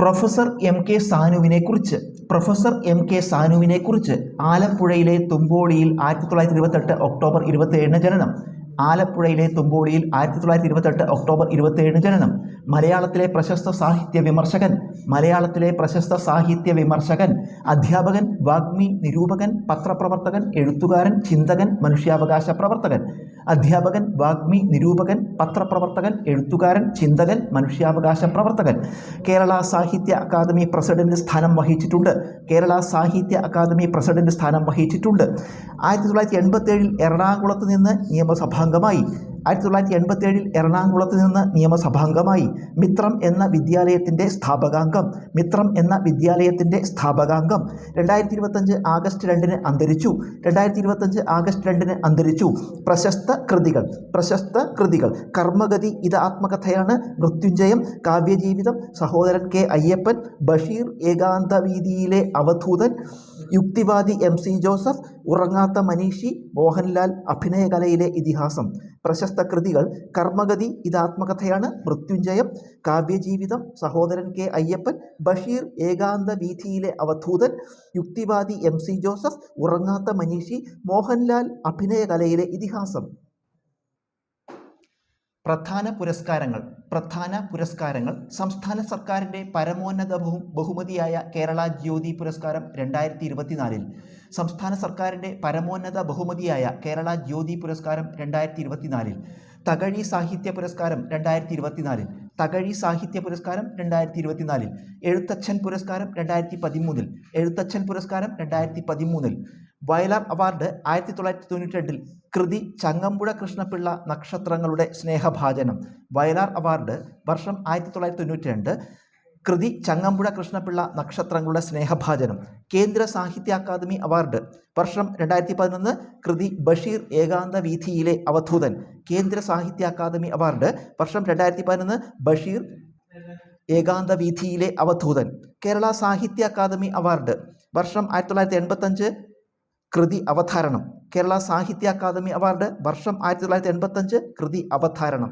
Professor M K സാനുവിനെ കുറിച്ച് professor M K സാനുവിനെ കുറിച്ച് ആലപ്പുഴയിലെ തുമ്പോളിയിൽ ആയിരത്തി തൊള്ളായിരത്തി ഇരുപത്തെട്ട് ഒക്ടോബർ ഇരുപത്തിയേഴിന് ജനനം. ആലപ്പുഴയിലെ തുമ്പോളിയിൽ ആയിരത്തി തൊള്ളായിരത്തി ഇരുപത്തെട്ട് ഒക്ടോബർ ഇരുപത്തിയേഴിന് ജനനം. മലയാളത്തിലെ പ്രശസ്ത സാഹിത്യ വിമർശകൻ മലയാളത്തിലെ പ്രശസ്ത സാഹിത്യ വിമർശകൻ അധ്യാപകൻ വാഗ്മി നിരൂപകൻ പത്രപ്രവർത്തകൻ എഴുത്തുകാരൻ ചിന്തകൻ മനുഷ്യാവകാശ പ്രവർത്തകൻ. അധ്യാപകൻ വാഗ്മി നിരൂപകൻ പത്രപ്രവർത്തകൻ എഴുത്തുകാരൻ ചിന്തകൻ മനുഷ്യാവകാശ പ്രവർത്തകൻ. കേരള സാഹിത്യ അക്കാദമി പ്രസിഡന്റ് സ്ഥാനം വഹിച്ചിട്ടുണ്ട്. കേരള സാഹിത്യ അക്കാദമി പ്രസിഡന്റ് സ്ഥാനം വഹിച്ചിട്ടുണ്ട്. ആയിരത്തി തൊള്ളായിരത്തി എൺപത്തേഴിൽ എറണാകുളത്ത് നിന്ന് നിയമസഭാംഗമായി ആയിരത്തി തൊള്ളായിരത്തി എൺപത്തേഴിൽ എറണാകുളത്ത് നിന്ന് നിയമസഭാംഗമായി മിത്രം എന്ന വിദ്യാലയത്തിന്റെ സ്ഥാപകാംഗം മിത്രം എന്ന വിദ്യാലയത്തിന്റെ സ്ഥാപകാംഗം രണ്ടായിരത്തി ഇരുപത്തഞ്ച് ആഗസ്റ്റ് രണ്ടിന് അന്തരിച്ചു രണ്ടായിരത്തി ഇരുപത്തഞ്ച് ആഗസ്റ്റ് രണ്ടിന് അന്തരിച്ചു. പ്രശസ്ത കൃതികൾ പ്രശസ്ത കൃതികൾ. കർമ്മഗതി ഇത് ആത്മകഥയാണ്. മൃത്യുഞ്ജയം കാവ്യജീവിതം സഹോദരൻ കെ അയ്യപ്പൻ ബഷീർ ഏകാന്തവീതിയിലെ അവധൂതൻ യുക്തിവാദി എം സി ജോസഫ് ഉറങ്ങാത്ത മനീഷി മോഹൻലാൽ അഭിനയകലയിലെ ഇതിഹാസം. പ്രശസ്ത കൃതികൾ കർമ്മഗതി ഇത് ആത്മകഥയാണ് മൃത്യുഞ്ജയം കാവ്യജീവിതം സഹോദരൻ കെ അയ്യപ്പൻ ബഷീർ ഏകാന്ത വീഥിയിലെ അവധൂതൻ യുക്തിവാദി എം സി ജോസഫ് ഉറങ്ങാത്ത മനീഷി മോഹൻലാൽ അഭിനയകലയിലെ ഇതിഹാസം. പ്രധാന പുരസ്കാരങ്ങൾ പ്രധാന പുരസ്കാരങ്ങൾ. സംസ്ഥാന സർക്കാരിന്റെ പരമോന്നത ബഹു ബഹുമതിയായ കേരള ജ്യോതി പുരസ്കാരം രണ്ടായിരത്തി ഇരുപത്തിനാലിൽ സംസ്ഥാന സർക്കാരിന്റെ പരമോന്നത ബഹുമതിയായ കേരള ജ്യോതി പുരസ്കാരം രണ്ടായിരത്തി ഇരുപത്തിനാലിൽ തകഴി സാഹിത്യ പുരസ്കാരം രണ്ടായിരത്തി ഇരുപത്തിനാലിൽ തകഴി സാഹിത്യ പുരസ്കാരം രണ്ടായിരത്തി ഇരുപത്തിനാലിൽ എഴുത്തച്ഛൻ പുരസ്കാരം രണ്ടായിരത്തി പതിമൂന്നിൽ എഴുത്തച്ഛൻ പുരസ്കാരം രണ്ടായിരത്തി പതിമൂന്നിൽ വയലാർ അവാർഡ് ആയിരത്തി തൊള്ളായിരത്തി തൊണ്ണൂറ്റി രണ്ടിൽ കൃതി ചങ്ങമ്പുഴ കൃഷ്ണപിള്ള നക്ഷത്രങ്ങളുടെ സ്നേഹഭാജനം. വയലാർ അവാർഡ് വർഷം ആയിരത്തി തൊള്ളായിരത്തി തൊണ്ണൂറ്റി രണ്ട് കൃതി ചങ്ങമ്പുഴ കൃഷ്ണപിള്ള നക്ഷത്രങ്ങളുടെ സ്നേഹഭാജനം കേന്ദ്ര സാഹിത്യ അക്കാദമി അവാർഡ് വർഷം രണ്ടായിരത്തി പതിനൊന്ന് കൃതി ബഷീർ ഏകാന്ത വീഥിയിലെ അവധൂതൻ കേന്ദ്ര സാഹിത്യ അക്കാദമി അവാർഡ് വർഷം രണ്ടായിരത്തി പതിനൊന്ന് ബഷീർ ഏകാന്ത വീഥിയിലെ അവധൂതൻ കേരള സാഹിത്യ അക്കാദമി അവാർഡ് വർഷം ആയിരത്തി തൊള്ളായിരത്തി എൺപത്തഞ്ച് കൃതി അവതാരണം കേരള സാഹിത്യ അക്കാദമി അവാർഡ് വർഷം ആയിരത്തി തൊള്ളായിരത്തി എൺപത്തഞ്ച് കൃതി അവതാരണം.